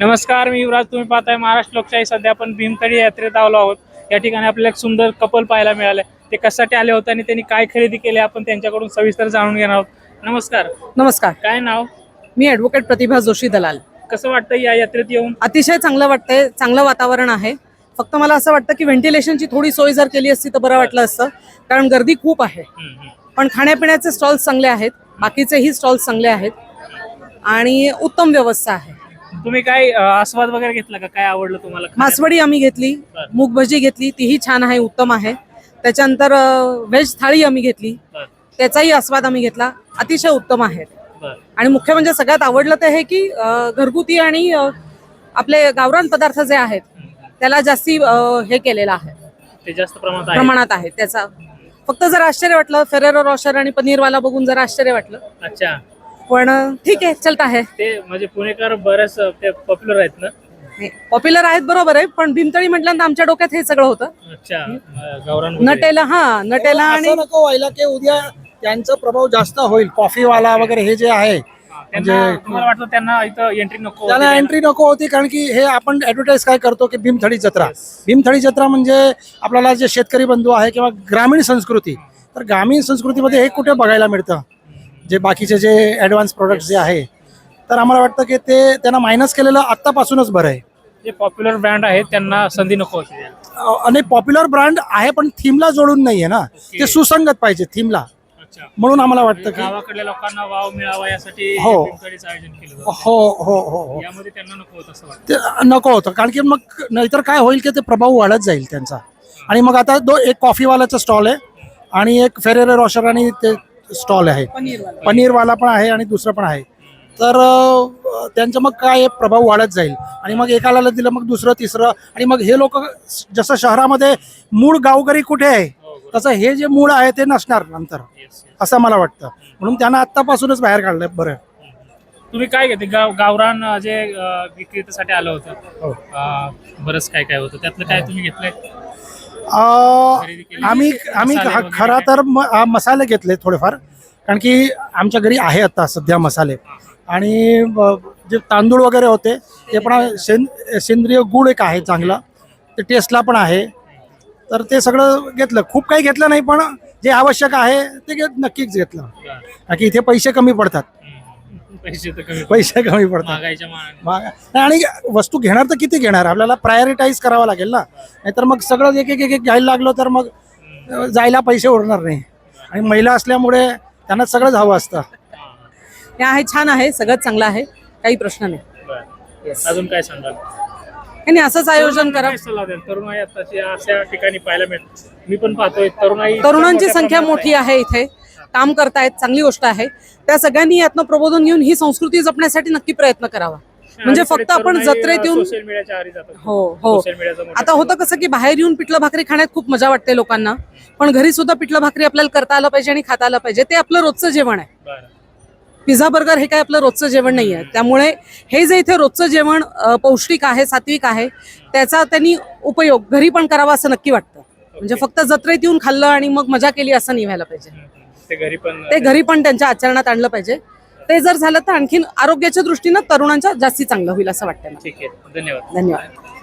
नमस्कार मी युवराज. तुम्ही पाहताय महाराष्ट्र लोकशाही. सध्या आपण भीमतळी यात्रेत आलो आहोत. या ठिकाणी आपल्याला एक सुंदर कपल पाहायला मिळालं ते कशासाठी आले होते आणि त्यांनी काय खरेदी केली आपण त्यांच्याकडून सविस्तर जाणून घेणार आहोत. नमस्कार. नमस्कार. काय नाव? मी ॲडव्होकेट प्रतिभा जोशी दलाल. कसं वाटतं या यात्रेत येऊन? अतिशय चांगलं वाटतंय. चांगलं वातावरण आहे. फक्त मला असं वाटतं की व्हेंटिलेशनची थोडी सोय जर केली असती तर बरं वाटलं असतं. कारण गर्दी खूप आहे. पण खाण्यापिण्याचे स्टॉल्स चांगले आहेत. बाकीचेही स्टॉल्स चांगले आहेत. आणि उत्तम व्यवस्था आहे. तुम्ही काय अं, आस्वाद वगैरे घेतला का? काय आवडलं तुम्हाला खाण्यात? मासवडी आम्ही घेतली बरं. मूग भजी घेतली तीही छान आहे उत्तम आहे. त्याच्यानंतर व्हेज थाळी आम्ही घेतली. बरं, त्याचाही आस्वाद आम्ही घेतला. अतिशय उत्तम आहे. बरं. आणि मुख्य म्हणजे सगळ्यात आवडलं ते हे की अ, घरगुती आणि अ, आपले गावरान पदार्थ जे आहेत त्याला जास्ती अ, हे केलेलं आहे. ते जास्त प्रमाणात आहे. प्रमाणात आहे. त्याचा फक्त जर आश्चर्य वाटलं फेरेरो रॉशर आणि पनीरवाला बघून जरा आश्चर्य वाटलं. अच्छा. पण ठीक आहे चलत आहे. ते म्हणजे पुणेकर बरेच ते पॉप्युलर आहेत ना? पॉप्युलर आहेत बरोबर आहे पण भीमतळी म्हटल्यानंतर आमच्या डोक्यात हे सगळं होतं. अच्छा अं, गावरान वगैरे. नटेला हा नटेला आणि असं नको व्हायला की उद्या त्यांचा प्रभाव जास्त होईल कॉफीवाला वगैरे हे जे आहे त्यांना म्हणजे- तुम्हाला वाटतं त्यांना इथं एंट्री नको त्याला होती? एंट्री नको होती कारण की हे आपण ऍडव्हर्टाईज काय करतो की भीमथडी जत्रा. भीमथडी जत्रा म्हणजे आपल्याला जे शेतकरी बंधू आहे किंवा ग्रामीण संस्कृती तर ग्रामीण संस्कृतीमध्ये हे कुठे बघायला मिळतं? जे बाकीचे जे ॲडव्हान्स प्रोडक्ट जे आहे तर आम्हाला वाटतं की ते त्यांना मायनस केलेलं आत्तापासूनच बरं आहे. जे पॉप्युलर ब्रँड आहेत त्यांना संधी नको होती आणि पॉप्युलर ब्रँड आहे पण थीमला जोडून नाहीये ना. ते सुसंगत पाहिजे थीमला अच्छा. म्हणून आम्हाला वाटतं की गावाकडल्या लोकांना वाव मिळावा यासाठी हो. भीमथडीचं आयोजन केलं जातं. हो हो हो हो. यामध्ये त्यांना नको होत असं वाटतं. ते नको होतं. कारण की मग नाहीतर काय होईल की ते प्रभाव वाढत जाईल त्यांचा. आणि मग आता दो एक कॉफीवाल्याचा स्टॉल आहे. आणि एक फेरेरे रॉशर आणि ते स्टॉल आहे. पनीरवाला पण आहे आणि दुसरं पण आहे. तर त्यांचं मग काय प्रभाव वाढत जाईल. आणि मग एकाला दिलं मग दुसरं तिसरं. आणि मग हे लोक जसं शहरामध्ये मूळ गावकरी कुठे आहे? तसं हे जे मूळ आहे ते नसणार नंतर. असं मला वाटतं. म्हणून त्यांना आत्तापासूनच बाहेर काढलंय बरं. तुम्ही काय घेते? गाव गावरान जे विक्रेत्यासाठी आलं होतं. हो. बरंच काय काय होतं? त्यातलं काय तुम्ही घेतलंय? आम्ही आम्ही खरा तर म- मसाले घेतले थोडेफार कारण की आमच्या घरी आहे आता सध्या मसाले. आणि जे तांदूळ वगैरे होते ते पण. सें सेंद्रिय गुळ एक आहे चांगला. ते टेस्टला पण आहे. तर ते सगळं घेतलं. खूप काही घेतलं नाही पण जे आवश्यक आहे ते घेत नक्कीच घेतलं. कारण की इथे पैसे कमी पडतात. पैसे तर कमी पैसे कमी पडतात. मानाने. नाही, आणि वस्तू घेणार तर किती घेणार? आपल्याला प्रायोरिटाईज करावं लागेल ना? नाहीतर मग सगळं एक एक एक एक घ्यायला लागलो तर मग अं, जायला पैसे उरणार नाही. आणि महिला असल्यामुळे त्यांना सगळंच हवं असतं. हे आहे छान आहे सगळं चांगलं आहे. काही प्रश्न नाही. बरं. अजून काय सांगाल? आणि असंच आयोजन करा. काय सल्ला द्याल? तरुणाई आताची अशा ठिकाणी पाहायला मिळते मी पण पाहतोय तरुणाई तरुणांची संख्या मोठी आहे इथे. काम करतायत चांगली गोष्ट आहे. त्या सगळ्यांनी यातनं प्रबोधन घेऊन ही संस्कृती जपण्यासाठी नक्की प्रयत्न करावा. म्हणजे फक्त आपण जत्रेत येऊन हो हो. आता होतं कसं की बाहेर येऊन पिठलं भाकरी खाण्यात खूप मजा वाटते लोकांना. पण घरी सुद्धा पिठलं भाकरी आपल्याला करता आलं पाहिजे आणि खाता आलं पाहिजे. ते आपलं रोजचं जेवण आहे. पिझ्झा बर्गर हे काय आपलं रोजचं जेवण नाही आहे. त्यामुळे हे जे इथे रोजचं जेवण पौष्टिक आहे सात्विक आहे त्याचा त्यांनी उपयोग घरी पण करावा असं नक्की वाटतं. म्हणजे फक्त जत्रेत येऊन खाल्लं आणि मग मजा केली असं नाही व्हायला पाहिजे. ते घरी पण ते घरी पण त्यांच्या आचरणात आणलं पाहिजे. ते जर झालं तर आणखीन आरोग्याच्या दृष्टीनं तरुणांच्या जास्ती चांगलं होईल असं वाटतं ठीक आहे. धन्यवाद. धन्यवाद.